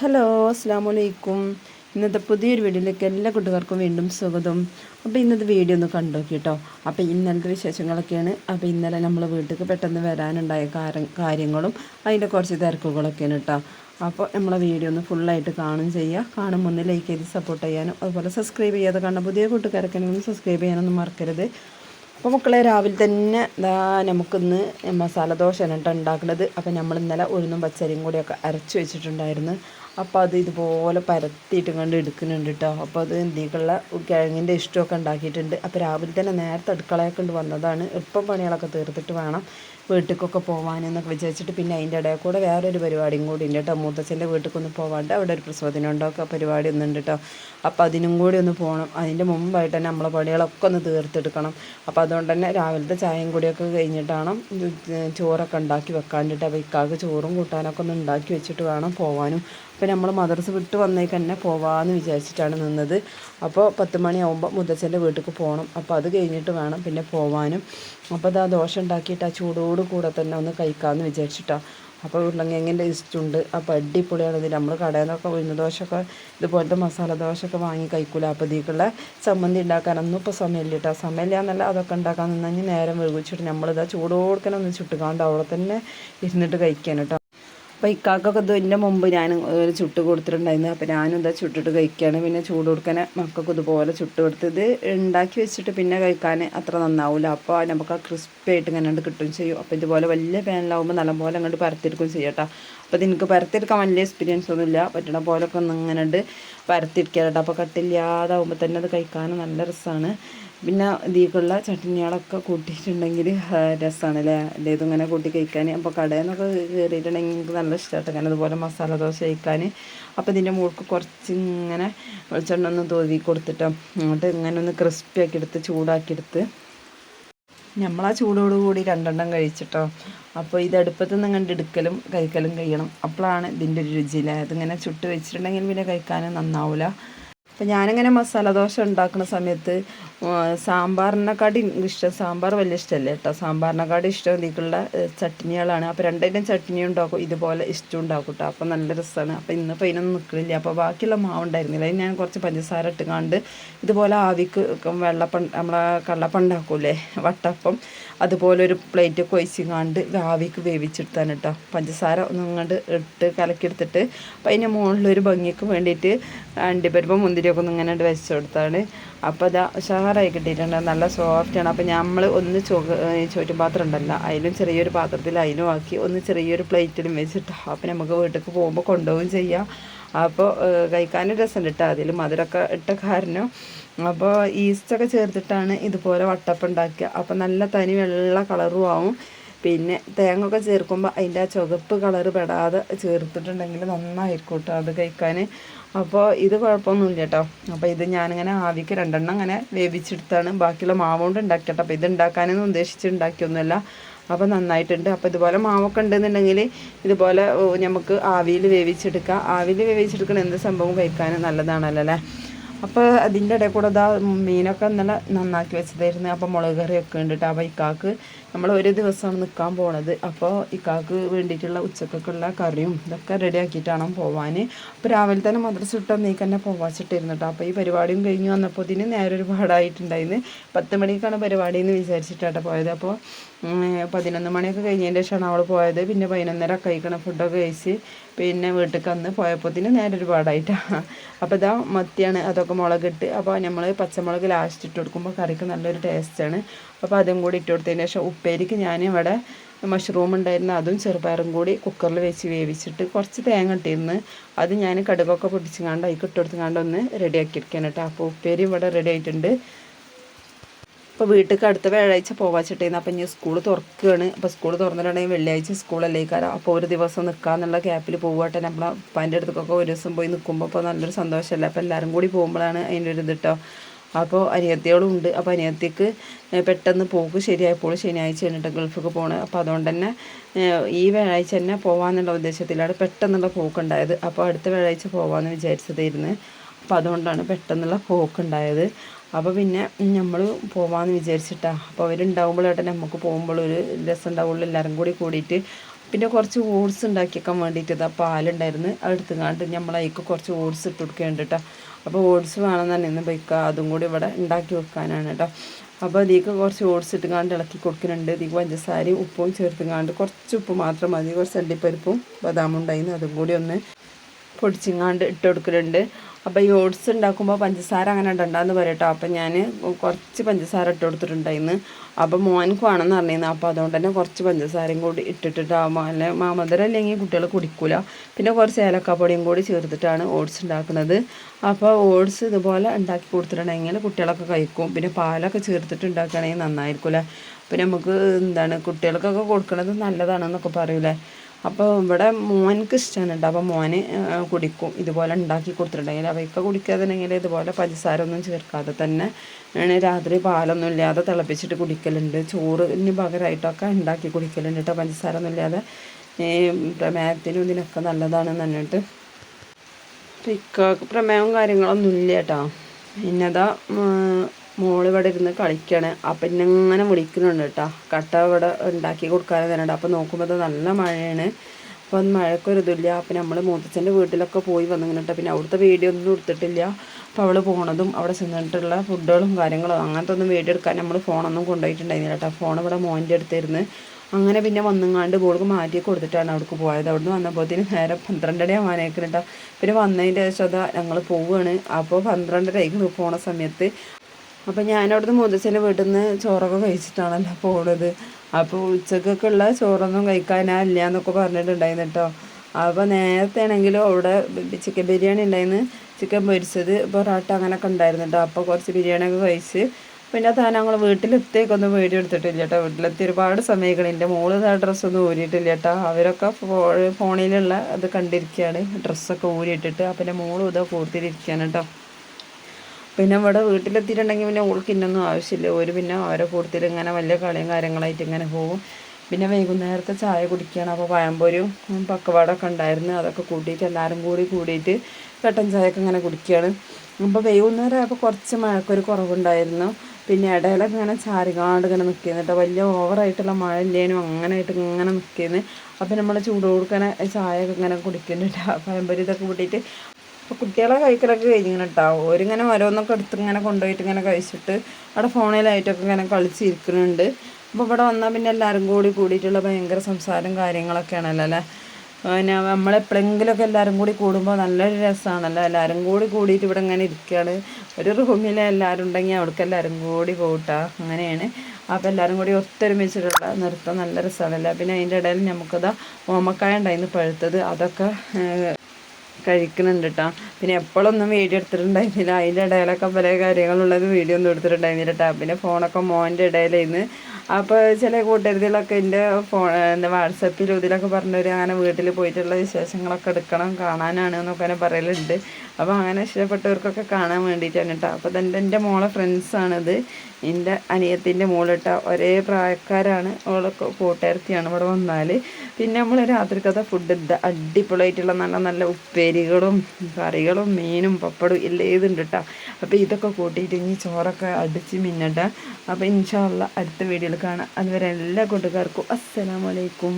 Hello അസ്സാം വലൈക്കും ഇന്നത്തെ പുതിയൊരു വീഡിയോയിലേക്ക് എല്ലാ കൂട്ടുകാർക്കും വീണ്ടും സ്വാഗതം. അപ്പോൾ ഇന്നത്തെ വീഡിയോ ഒന്ന് കണ്ടു കേട്ടോ അപ്പോൾ ഇന്നലത്തെ വിശേഷങ്ങളൊക്കെയാണ്. അപ്പോൾ ഇന്നലെ നമ്മൾ വീട്ടിലേക്ക് പെട്ടെന്ന് വരാനുണ്ടായ കാര- കാര്യങ്ങളും അതിന്റെ കുറച്ച് തിരക്കുകളൊക്കെയാണ് കേട്ടോ അപ്പോൾ നമ്മളെ വീഡിയോ ഒന്ന് ഫുള്ളായിട്ട് കാണും ചെയ്യുക കാണുമ്പോൾ ഒന്ന് ലൈക്ക് ചെയ്ത് സപ്പോർട്ട് ചെയ്യാനും അതുപോലെ സബ്സ്ക്രൈബ് ചെയ്യാതെ കാണുന്ന പുതിയ കൂട്ടുകാരൊക്കെ ഒന്ന് സബ്സ്ക്രൈബ് ചെയ്യാനൊന്നും മറക്കരുത്. അപ്പോൾ മക്കളെ രാവിലെ തന്നെ ദാ നമുക്കിന്ന് മസാല ദോശയാണ് കേട്ടോ ഉണ്ടാക്കുന്നത് അപ്പോൾ നമ്മൾ ഇന്നലെ ഉഴുന്നും പച്ചരിയും കൂടിയൊക്കെ അരച്ച് വെച്ചിട്ടുണ്ടായിരുന്നു. അപ്പോൾ അത് ഇതുപോലെ പരത്തിയിട്ട് കണ്ട് എടുക്കുന്നുണ്ട് കേട്ടോ അപ്പോൾ അത് എന്തിക്കുള്ള കിഴങ്ങിന്റെ ഇഷ്ടമൊക്കെ ഉണ്ടാക്കിയിട്ടുണ്ട്. അപ്പോൾ രാവിലെ തന്നെ നേരത്തെ അടുക്കളയൊക്കെ കൊണ്ട് വന്നതാണ്. എളുപ്പം പണികളൊക്കെ തീർത്തിട്ട് വേണം. വീട്ടിലേക്കൊക്കെ പോകാനെന്നൊക്കെ വിചാരിച്ചിട്ട് പിന്നെ അതിന്റെ ഇടയിൽ കൂടെ വേറൊരു പരിപാടിയും കൂടി ഉണ്ട് കേട്ടോ. മൂത്തച്ഛന്റെ വീട്ടിലേക്കൊന്ന് പോകാണ്ട് അവിടെ ഒരു പ്രസവത്തിനുണ്ടൊക്കെ പരിപാടി ഒന്നുണ്ട് കേട്ടോ. അപ്പോൾ അതിനും കൂടി ഒന്ന് പോകണം അതിന്റെ മുമ്പായിട്ട് തന്നെ നമ്മളെ പണികളൊക്കെ ഒന്ന് തീർത്തെടുക്കണം. അപ്പോൾ അതുകൊണ്ട് തന്നെ രാവിലത്തെ ചായയും കൂടിയൊക്കെ കഴിഞ്ഞിട്ടാണ് ചോറൊക്കെ ഉണ്ടാക്കി വെക്കാണ്ടിട്ട് അപ്പോൾ ഇക്കാക്ക് ചോറും കൂട്ടാനൊക്കെ ഒന്ന് ഉണ്ടാക്കി വെച്ചിട്ട് വേണം പോകാനും അപ്പോൾ നമ്മൾ മദർസ് വിട്ട് വന്നേക്ക് തന്നെ പോവാമെന്ന് വിചാരിച്ചിട്ടാണ് നിന്നത്. അപ്പോൾ പത്ത് മണിയാവുമ്പോൾ മുത്തച്ഛന്റെ വീട്ടിലേക്ക് പോകണം. അപ്പോൾ അത് കഴിഞ്ഞിട്ട് വേണം പിന്നെ പോവാനും. അപ്പോൾ അത് ആ ദോശ ഉണ്ടാക്കിയിട്ട് ആ ചൂടോട് കൂടെ തന്നെ ഒന്ന് കഴിക്കാമെന്ന് വിചാരിച്ചിട്ടാണ് അപ്പോൾ ഉരുളങ്കിഴങ്ങിന്റെ ഇഷ്ടമുണ്ട് അപ്പോൾ അടിപൊളിയാണ് ഇത്. നമ്മൾ കടയിൽ നിന്നൊക്കെ ഉഴുന്ന ദോശയൊക്കെ ഇതുപോലത്തെ മസാല ദോശയൊക്കെ വാങ്ങി കഴിക്കൂല. അപ്പോൾ ഇതിക്കുള്ള ചമ്മന്തി ഉണ്ടാക്കാനൊന്നും ഇപ്പോൾ സമയമില്ല കേട്ടോ സമയമില്ല എന്നല്ല അതൊക്കെ ഉണ്ടാക്കാൻ നിന്നു നേരം വൈകിച്ചിട്ട് നമ്മളിതാ ചൂടോടുക്കനെ ഒന്ന് ചുട്ടുകാണ്ട് അവിടെ തന്നെ ഇരുന്നിട്ട് കഴിക്കാൻ കേട്ടോ അപ്പോൾ ഇക്കാക്കൊക്കെ ഇത് ഇതിന്റെ മുമ്പ് ഞാൻ ഒരു ചുട്ട് കൊടുത്തിട്ടുണ്ടായിരുന്നു. അപ്പോൾ ഞാനും ഇതാ ചുട്ടിട്ട് കഴിക്കുകയാണ് പിന്നെ ചൂട് കൊടുക്കാൻ മക്കൾക്ക് ഇതുപോലെ ചുട്ട് കൊടുത്ത് ഇത് ഉണ്ടാക്കി വെച്ചിട്ട് പിന്നെ കഴിക്കാൻ അത്ര നന്നാവില്ല അപ്പോൾ നമുക്ക് ആ ക്രിസ്പി ആയിട്ട് ഇങ്ങനെ അങ്ങോട്ട് കിട്ടുകയും ചെയ്യും. അപ്പോൾ ഇതുപോലെ വലിയ പാനിലാവുമ്പോൾ നല്ലപോലെ അങ്ങോട്ട് പരത്തിയെടുക്കുകയും ചെയ്യും കേട്ടോ അപ്പോൾ എനിക്ക് പരത്തിയെടുക്കാൻ വലിയ എക്സ്പീരിയൻസ് ഒന്നുമില്ല പറ്റണ പോലൊക്കെ ഒന്ന് ഇങ്ങനെ ഉണ്ട് പരത്തിയെടുക്കുക കേട്ടോ അപ്പോൾ കട്ടില്ലാതാവുമ്പോൾ തന്നെ അത് കഴിക്കാനും നല്ല രസമാണ് പിന്നെ ഇതിലേക്കുള്ള ചട്നികളൊക്കെ കൂട്ടിയിട്ടുണ്ടെങ്കിൽ രസമാണ് അല്ലേ അല്ലേ ഇതിങ്ങനെ കൂട്ടി കഴിക്കാൻ അപ്പോൾ കടയിൽ നിന്നൊക്കെ കയറിയിട്ടുണ്ടെങ്കിൽ എനിക്ക് നല്ല ഇഷ്ടമായിട്ട് അങ്ങനെ അതുപോലെ മസാല ദോശ കഴിക്കാൻ അപ്പോൾ ഇതിന്റെ മുകൾക്ക് കുറച്ച് ഇങ്ങനെ വെളിച്ചെണ്ണ ഒന്ന് തോതി കൊടുത്തിട്ടോ. എന്നിട്ട് ഇങ്ങനെ ഒന്ന് ക്രിസ്പി ആക്കിയെടുത്ത് ചൂടാക്കിയെടുത്ത് നമ്മളാ ചൂടോട് കൂടി രണ്ടെണ്ണം കഴിച്ചിട്ടോ. അപ്പോൾ ഇത് അടുപ്പത്ത് നിന്ന് കണ്ട് എടുക്കലും കഴിക്കലും കഴിയണം. അപ്പോഴാണ് ഇതിന്റെ ഒരു രുചിയില്ലേ അതിങ്ങനെ ചുട്ട് വെച്ചിട്ടുണ്ടെങ്കിൽ പിന്നെ കഴിക്കാനും നന്നാവില്ല അപ്പം ഞാനിങ്ങനെ മസാല ദോശ ഉണ്ടാക്കുന്ന സമയത്ത് സാമ്പാറിനെക്കാട്ടി ഇഷ്ടം സാമ്പാർ വലിയ ഇഷ്ടമല്ലേ കേട്ടോ? സാമ്പാറിനെക്കാട്ടി ഇഷ്ടം ഇതിക്കുള്ള ചട്നികളാണ്. അപ്പോൾ രണ്ടൈറ്റം ചട്നി ഉണ്ടാക്കും ഇതുപോലെ ഇഷ്ടം ഉണ്ടാക്കും കേട്ടോ. അപ്പോൾ നല്ല രസമാണ് അപ്പോൾ ഇന്നിപ്പോൾ ഇതിനൊന്നും നിൽക്കില്ല അപ്പോൾ ബാക്കിയുള്ള മാവ് ഉണ്ടായിരുന്നില്ല. ഞാൻ കുറച്ച് പഞ്ചസാര ഇട്ടുകാണ്ട് ഇതുപോലെ ആവിക്ക് വെള്ളപ്പം നമ്മളെ കള്ളപ്പം ഉണ്ടാക്കൂലേ? വട്ടപ്പം. അതുപോലെ ഒരു പ്ലേറ്റ് കൊയ്ച്ചിങ്ങാണ്ട് ആവിക്ക് വേവിച്ചെടുത്താണ് കേട്ടോ. പഞ്ചസാര ഒന്നും ഇങ്ങോട്ട് ഇട്ട് കലക്കിയെടുത്തിട്ട് അപ്പോൾ അതിന്റെ മുകളിലൊരു ഭംഗിക്ക് വേണ്ടിയിട്ട് അണ്ടിപ്പരിപ്പ് മുന്തിരിയൊക്കെ ഒന്നും ഇങ്ങനെ വെച്ച് കൊടുത്താണ്. അപ്പോൾ അതാ ഉഷാറായി കിട്ടിയിട്ടുണ്ട്. നല്ല സോഫ്റ്റാണ് അപ്പോൾ നമ്മൾ ഒന്ന് ചോ ചോറ്റുപാത്രം ഉണ്ടല്ലോ. അതിലും ചെറിയൊരു പാത്രത്തിൽ അതിലും ആക്കി ഒന്ന് ചെറിയൊരു പ്ലേറ്റിലും വെച്ചിട്ട് അപ്പോൾ നമുക്ക് വീട്ടിലേക്ക് പോകുമ്പോൾ കൊണ്ടുപോകും ചെയ്യാം. അപ്പോൾ കഴിക്കാനും രസമുണ്ട് കേട്ടോ അതിൽ മധുരമൊക്കെ ഇട്ട കാരണം. അപ്പോൾ ഈസ്റ്റൊക്കെ ചേർത്തിട്ടാണ് ഇതുപോലെ വട്ടപ്പം ഉണ്ടാക്കുക. അപ്പോൾ നല്ല തനി വെള്ള കളറും ആവും. പിന്നെ തേങ്ങ ഒക്കെ ചേർക്കുമ്പോൾ അതിന്റെ ആ ചുവപ്പ് കളറ് പെടാതെ ചേർത്തിട്ടുണ്ടെങ്കിൽ നന്നായിരിക്കും കേട്ടോ അത് കഴിക്കാൻ അപ്പോൾ ഇത് കുഴപ്പമൊന്നുമില്ല കേട്ടോ അപ്പോൾ ഇത് ഞാനിങ്ങനെ ആവിക്ക് രണ്ടെണ്ണം അങ്ങനെ വേവിച്ചെടുത്താണ്. ബാക്കിയുള്ള മാവ് കൊണ്ട് ഉണ്ടാക്കിയിട്ട് അപ്പോൾ ഇത് ഉണ്ടാക്കാനൊന്നും ഉദ്ദേശിച്ച് ഉണ്ടാക്കിയൊന്നുമല്ല. അപ്പോൾ നന്നായിട്ടുണ്ട്. അപ്പോൾ ഇതുപോലെ മാവൊക്കെ ഉണ്ടെന്നുണ്ടെങ്കിൽ ഇതുപോലെ നമുക്ക് ആവിയിൽ വേവിച്ചെടുക്കാം. ആവിയിൽ വേവിച്ചെടുക്കണ എന്ത് സംഭവം കഴിക്കാൻ നല്ലതാണല്ലോ അല്ലേ? അപ്പോൾ അതിന്റെ ഇടയിൽ കൂടെ ഇതാ മീനൊക്കെ ഇന്നലെ നന്നാക്കി വെച്ചതായിരുന്നു. അപ്പോൾ മുളക് കറിയൊക്കെ ഉണ്ട് കേട്ടോ അപ്പോൾ ഇക്കാക്ക് നമ്മൾ ഒരു ദിവസമാണ് നിൽക്കാൻ പോണത്. അപ്പോൾ ഇക്കാക്ക് വേണ്ടിയിട്ടുള്ള ഉച്ചക്കൊക്കെയുള്ള കറിയും ഇതൊക്കെ റെഡി ആക്കിയിട്ടാണ് പോവാൻ അപ്പോൾ രാവിലെ തന്നെ മദ്രസ ഇട്ട് നീക്ക് തന്നെ പോവാച്ചിട്ടിരുന്നു കേട്ടോ അപ്പോൾ ഈ പരിപാടിയും കഴിഞ്ഞു വന്നപ്പോൾ ഇതിന് നേരെ ഒരു പാടായിട്ടുണ്ടായിരുന്നു പത്ത് മണിക്കാണ് പരിപാടി എന്ന് വിചാരിച്ചിട്ടാണ് പോയത് അപ്പോൾ പതിനൊന്ന് മണിയൊക്കെ കഴിഞ്ഞതിന്റെ ശേഷമാണ് അവൾ പോയത്. പിന്നെ പതിനൊന്നര കഴിക്കണം ഫുഡൊക്കെ കഴിച്ച് പിന്നെ വീട്ടിൽ വന്ന് പോയപ്പോഴത്തേന് നേരെ ഒരു പാടായിട്ടാണ് അപ്പോൾ ഇതാ മത്തിയാണ് അതൊക്കെ മുളകിട്ട്. അപ്പോൾ നമ്മൾ പച്ചമുളക് ലാസ്റ്റ് ഇട്ട് കൊടുക്കുമ്പോൾ കറിക്ക് നല്ലൊരു ടേസ്റ്റാണ് അപ്പോൾ അതും കൂടി ഇട്ട് കൊടുത്തതിന് ശേഷം ഉപ്പേരിക്ക് ഞാൻ ഇവിടെ മഷ്റൂം ഉണ്ടായിരുന്നു. അതും ചെറുപയറും കൂടി കുക്കറിൽ വെച്ച് വേവിച്ചിട്ട് കുറച്ച് തേങ്ങ ഇട്ടിരുന്ന് അത് ഞാൻ കടുകൊക്കെ പൊട്ടിച്ചുകാണ്ട് അതിൽ ഇട്ട് കൊടുത്തുകാണ്ട് ഒന്ന് റെഡിയാക്കിയിരിക്കാൻ കേട്ടോ അപ്പോൾ ഉപ്പേരി ഇവിടെ റെഡി ആയിട്ടുണ്ട്. അപ്പോൾ വീട്ടിൽ അടുത്ത വ്യാഴാഴ്ച പോവാച്ചിട്ടേന്ന് അപ്പോൾ ഇനി സ്കൂൾ തുറക്കുകയാണ് അപ്പോൾ സ്കൂൾ തുറന്നിട്ടുണ്ടെങ്കിൽ വെള്ളിയാഴ്ച സ്കൂളല്ലേ കാരണം അപ്പോൾ ഒരു ദിവസം നിൽക്കാന്നുള്ള ക്യാപ്പിൽ പോവാട്ടെ നമ്മളെ ഉപ്പാന്റെ അടുത്തൊക്കെ ഒരു ദിവസം പോയി നിൽക്കുമ്പോൾ അപ്പോൾ നല്ലൊരു സന്തോഷമല്ലേ അപ്പോൾ എല്ലാവരും കൂടി പോകുമ്പോഴാണ് അതിന്റെ ഒരു ഇത് കേട്ടോ അപ്പോൾ അനിയത്തിയോളും ഉണ്ട്. അപ്പോൾ അനിയത്തിക്ക് പെട്ടെന്ന് പോക്ക് ശരിയായപ്പോൾ ശനിയാഴ്ച കഴിഞ്ഞിട്ട് ഗൾഫിലേക്ക് പോകണം അപ്പോൾ അതുകൊണ്ട് തന്നെ ഈ വ്യാഴാഴ്ച തന്നെ പോകാമെന്നുള്ള ഉദ്ദേശത്തിലാണ് പെട്ടെന്നുള്ള പോക്കുണ്ടായത്. അപ്പോൾ അടുത്ത വ്യാഴാഴ്ച പോകാമെന്ന് വിചാരിച്ചതായിരുന്നു. അപ്പോൾ അതുകൊണ്ടാണ് പെട്ടെന്നുള്ള പോക്കുണ്ടായത്. അപ്പോൾ പിന്നെ നമ്മൾ പോവാമെന്ന് വിചാരിച്ചിട്ടാണ് അപ്പോൾ അവരുണ്ടാകുമ്പോഴാട്ടെ നമുക്ക് പോകുമ്പോൾ ഒരു രസം ഉണ്ടാവുള്ളൂ എല്ലാവരും കൂടി കൂടിയിട്ട് പിന്നെ കുറച്ച് ഓട്സ് ഉണ്ടാക്കിയേക്കാൻ വേണ്ടിയിട്ട് ഇതാ പാലുണ്ടായിരുന്നു. അത് എടുത്തുകൊണ്ട് നമ്മളതിക്ക് കുറച്ച് ഓട്സ് ഇട്ട് കൊടുക്കേണ്ട കേട്ടോ അപ്പോൾ ഓട്സ് വേണമെന്നാണ് ഇന്ന് ബൈക്കുക അതും കൂടി ഇവിടെ ഉണ്ടാക്കി വെക്കാനാണ് കേട്ടോ അപ്പോൾ ഇതിലേക്ക് കുറച്ച് ഓട്സ് ഇട്ടുകാണ്ട് ഇളക്കി കൊടുക്കുന്നുണ്ട്. ഇതിക്ക് പഞ്ചസാരയും ഉപ്പും ചേർത്തുകാണ്ട് കുറച്ച് ഉപ്പ് മാത്രം മതി. കുറച്ച് അണ്ടിപ്പരിപ്പും ബദാമും ഉണ്ടായിരുന്നു. അതും കൂടി ഒന്ന് പൊടിച്ചിങ്ങാണ്ട് ഇട്ട് കൊടുക്കലുണ്ട് അപ്പോൾ ഈ ഓട്സ് ഉണ്ടാക്കുമ്പോൾ പഞ്ചസാര അങ്ങനെ ഇടണ്ടെന്ന് പറയട്ടോ. അപ്പം ഞാൻ കുറച്ച് പഞ്ചസാര ഇട്ട് കൊടുത്തിട്ടുണ്ടായിരുന്നു അപ്പോൾ മോനക്ക് വേണമെന്ന് പറഞ്ഞിരുന്നു അപ്പോൾ അതുകൊണ്ട് തന്നെ കുറച്ച് പഞ്ചസാരയും കൂടി ഇട്ടിട്ടിട്ടാകുമ്പോൾ അല്ലെ മാമധുരം അല്ലെങ്കിൽ കുട്ടികൾ കുടിക്കൂല. പിന്നെ കുറച്ച് ഏലക്കാപ്പൊടിയും കൂടി ചേർത്തിട്ടാണ് ഓട്സ് ഉണ്ടാക്കുന്നത്. അപ്പോൾ ഓട്സ് ഇതുപോലെ ഉണ്ടാക്കി കൊടുത്തിട്ടുണ്ടെങ്കിൽ കുട്ടികളൊക്കെ കഴിക്കും. പിന്നെ പാലൊക്കെ ചേർത്തിട്ട് ഉണ്ടാക്കുകയാണെങ്കിൽ നന്നായിരിക്കില്ല? പിന്നെ നമുക്ക് എന്താണ് കുട്ടികൾക്കൊക്കെ കൊടുക്കുന്നത് നല്ലതാണെന്നൊക്കെ പറയൂലേ അപ്പോൾ ഇവിടെ മോനക്ക് ഇഷ്ടമാണ് അപ്പോൾ മോന് കുടിക്കും. ഇതുപോലെ ഉണ്ടാക്കി കൊടുത്തിട്ടുണ്ടെങ്കിൽ അവയ്ക്ക് കുടിക്കാതെങ്കിൽ ഇതുപോലെ പഞ്ചസാര ഒന്നും ചേർക്കാതെ തന്നെ രാത്രി പാലൊന്നും ഇല്ലാതെ തിളപ്പിച്ചിട്ട് കുടിക്കലുണ്ട്. ചോറിന് പകരമായിട്ടൊക്കെ ഉണ്ടാക്കി കുടിക്കലുണ്ട് കേട്ടോ പഞ്ചസാര ഒന്നും ഇല്ലാതെ പ്രമേഹത്തിനും ഇതിനൊക്കെ നല്ലതാണെന്ന് പറഞ്ഞിട്ട്. ഇക്കാക്ക് പ്രമേഹവും കാര്യങ്ങളൊന്നും ഇല്ല കേട്ടോ പിന്നെതാ മോൾ ഇവിടെ ഇരുന്ന് കളിക്കുകയാണ് അപ്പം ഇങ്ങനെ വിളിക്കുന്നുണ്ട് കേട്ടോ കട്ട ഇവിടെ ഉണ്ടാക്കി കൊടുക്കാൻ തന്നെയുണ്ട് അപ്പം നോക്കുമ്പോൾ നല്ല മഴയാണ്. അപ്പം മഴക്കൊരു ഇതില്ല അപ്പം നമ്മൾ മൂത്തച്ഛന്റെ വീട്ടിലൊക്കെ പോയി വന്നിങ്ങനെ കേട്ടോ പിന്നെ അവിടുത്തെ വീഡിയോ ഒന്നും എടുത്തിട്ടില്ല. അപ്പോൾ അവൾ പോണതും അവിടെ ചെന്നിട്ടുള്ള ഫുഡുകളും കാര്യങ്ങളും അങ്ങനത്തെ ഒന്നും വീഡിയോ എടുക്കാൻ നമ്മൾ ഫോണൊന്നും കൊണ്ടുപോയിട്ടുണ്ടായിരുന്നില്ല കേട്ടോ ഫോൺ ഇവിടെ മോന്റെ അടുത്തിരുന്ന്. അങ്ങനെ പിന്നെ വന്നങ്ങാണ്ട് ബോൾക്ക് മാറ്റി കൊടുത്തിട്ടാണ് അവിടേക്ക് പോയത്. അവിടുന്ന് വന്നപ്പോഴത്തേന് നേരെ പന്ത്രണ്ടര ആവാനേക്കിട്ടോ പിന്നെ വന്നതിന്റെ ശേഷം അതാ ഞങ്ങൾ പോവുകയാണ് അപ്പോൾ പന്ത്രണ്ടരയ്ക്ക് പോണ സമയത്ത് അപ്പോൾ ഞാനവിടുന്ന് മുതച്ഛന്റെ വീട്ടിൽ നിന്ന് ചോറൊക്കെ കഴിച്ചിട്ടാണല്ലോ പോണത്. അപ്പോൾ ഉച്ചക്കൊക്കെ ഉള്ള ചോറൊന്നും കഴിക്കാനില്ല എന്നൊക്കെ പറഞ്ഞിട്ടുണ്ടായിരുന്നു കേട്ടോ. അപ്പോൾ നേരത്തെ ആണെങ്കിലും അവിടെ ചിക്കൻ ബിരിയാണി ഉണ്ടായിരുന്നു. ചിക്കൻ പൊരിച്ചത് പൊറോട്ട അങ്ങനെയൊക്കെ ഉണ്ടായിരുന്നു കേട്ടോ. അപ്പോൾ കുറച്ച് ബിരിയാണിയൊക്കെ കഴിച്ച് പിന്നെ താൻ ഞങ്ങൾ വീട്ടിലെത്തേക്കൊന്നും വീഡിയോ എടുത്തിട്ടില്ല കേട്ടോ. വീട്ടിലെത്തി ഒരുപാട് സമയങ്ങൾ എന്റെ മോൾ ആ ഡ്രസ്സൊന്നും ഊരിയിട്ടില്ല കേട്ടോ. അവരൊക്കെ ഫോണിലുള്ള അത് കണ്ടിരിക്കുകയാണ്. ഡ്രസ്സൊക്കെ ഊരിയിട്ടിട്ട്. അപ്പം എന്റെ മോളും ഇതൊക്കെ കൂർത്തിരിക്കുകയാണ് കേട്ടോ. പിന്നെ ഇവിടെ വീട്ടിലെത്തിയിട്ടുണ്ടെങ്കിൽ പിന്നെ ഓൾക്ക് ഇന്നൊന്നും ആവശ്യമില്ല. ഒരു പിന്നെ അവരെ കൂടുതൽ ഇങ്ങനെ വലിയ കളിയും കാര്യങ്ങളായിട്ട് ഇങ്ങനെ പോകും. പിന്നെ വൈകുന്നേരത്തെ ചായ കുടിക്കുകയാണ്. അപ്പോൾ പഴംപൊരിയും പക്കവാടൊക്കെ ഉണ്ടായിരുന്നു. അതൊക്കെ കൂട്ടിയിട്ട് എല്ലാവരും കൂടി കൂടിയിട്ട് പെട്ടൻ ചായയൊക്കെ ഇങ്ങനെ കുടിക്കുകയാണ്. അപ്പോൾ വൈകുന്നേരം ആയപ്പോൾ കുറച്ച് മഴക്കൊരു കുറവുണ്ടായിരുന്നു. പിന്നെ ഇടയിലൊക്കെ ഇങ്ങനെ ചാരികാണ്ട് ഇങ്ങനെ നിൽക്കുന്നു കേട്ടോ. വലിയ ഓവറായിട്ടുള്ള മഴ ഇല്ലേനും അങ്ങനെ ആയിട്ട് ഇങ്ങനെ നിൽക്കുന്നു. അപ്പോൾ നമ്മൾ ചൂട് കൊടുക്കണ ചായയൊക്കെ ഇങ്ങനെ കുടിക്കുന്നുണ്ട്. പഴംപൊരി ഇതൊക്കെ കൂട്ടിയിട്ട് അപ്പോൾ കുട്ടികളെ കഴിക്കലൊക്കെ കഴിഞ്ഞിങ്ങനെ കേട്ടോ ഓരിങ്ങനെ ഓരോന്നൊക്കെ എടുത്ത് ഇങ്ങനെ കൊണ്ടുപോയിട്ട് ഇങ്ങനെ കഴിച്ചിട്ട് അവിടെ ഫോണിലായിട്ടൊക്കെ ഇങ്ങനെ കളിച്ചിരിക്കുന്നുണ്ട്. അപ്പോൾ ഇവിടെ വന്നാൽ പിന്നെ എല്ലാവരും കൂടി കൂടിയിട്ടുള്ള ഭയങ്കര സംസാരം കാര്യങ്ങളൊക്കെയാണല്ലോ അല്ലേ? പിന്നെ നമ്മളെപ്പോഴെങ്കിലുമൊക്കെ എല്ലാവരും കൂടി കൂടുമ്പോൾ നല്ലൊരു രസമാണല്ലോ. എല്ലാവരും കൂടി കൂടിയിട്ട് ഇവിടെ ഇങ്ങനെ ഇരിക്കുകയാണ്. ഒരു റൂമിൽ എല്ലാവരും ഉണ്ടെങ്കിൽ അവിടേക്ക് എല്ലാവരും കൂടി പോകട്ടാ അങ്ങനെയാണ്. അപ്പോൾ എല്ലാവരും കൂടി ഒത്തൊരുമിച്ചിട്ടുള്ള നൃത്തം നല്ല രസമാണല്ലോ. പിന്നെ അതിന്റെ ഇടയിൽ നമുക്കത് ഓമക്കായ ഉണ്ടായിരുന്നു പഴുത്തത്. അതൊക്കെ കഴിക്കുന്നുണ്ട് കേട്ടോ പിന്നെ എപ്പോഴൊന്നും വീഡിയോ എടുത്തിട്ടുണ്ടായിരുന്നില്ല. അതിന്റെ ഇടയിലൊക്കെ പല കാര്യങ്ങളുള്ളത് വീഡിയോ ഒന്നും എടുത്തിട്ടുണ്ടായിരുന്നില്ല കേട്ടോ പിന്നെ ഫോണൊക്കെ മോന്റെ ഇടയിലായിരുന്നു. അപ്പോൾ ചില കൂട്ടുകാരികളൊക്കെ എന്റെ ഫോൺ എന്താ വാട്സപ്പിലും ഇതിലൊക്കെ പറഞ്ഞവർ അങ്ങനെ വീട്ടിൽ പോയിട്ടുള്ള വിശേഷങ്ങളൊക്കെ എടുക്കണം കാണാനാണ് എന്നൊക്കെ അങ്ങനെ പറയലുണ്ട്. അപ്പോൾ അങ്ങനെ ഇഷ്ടപ്പെട്ടവർക്കൊക്കെ കാണാൻ വേണ്ടിയിട്ടാണ് കേട്ടോ. അപ്പോൾ തന്നെ എന്റെ മോളെ ഫ്രണ്ട്സാണിത് എന്റെ അനിയത്തിന്റെ മോളിട്ട ഒരേ പ്രായക്കാരാണ്. അവളൊക്കെ കൂട്ടുകാരത്തിയാണ് ഇവിടെ വന്നാൽ പിന്നെ നമ്മൾ രാത്രിക്കത്തെ ഫുഡ് അടിപൊളിയായിട്ടുള്ള നല്ല നല്ല ഉപ്പേരികളും കറികളും മീനും പപ്പടും എല്ലാം ഇതുണ്ട് കേട്ടോ. അപ്പോൾ ഇതൊക്കെ കൂട്ടിയിട്ട് ഇനി ചോറൊക്കെ അടിച്ച് മിന്നട്ടെ. അപ്പോൾ ഇൻഷാല്ല അടുത്ത വീഡിയോയിൽ കാണാം. അതുവരെ എല്ലാ കൂട്ടുകാർക്കും അസ്സലാമലൈക്കും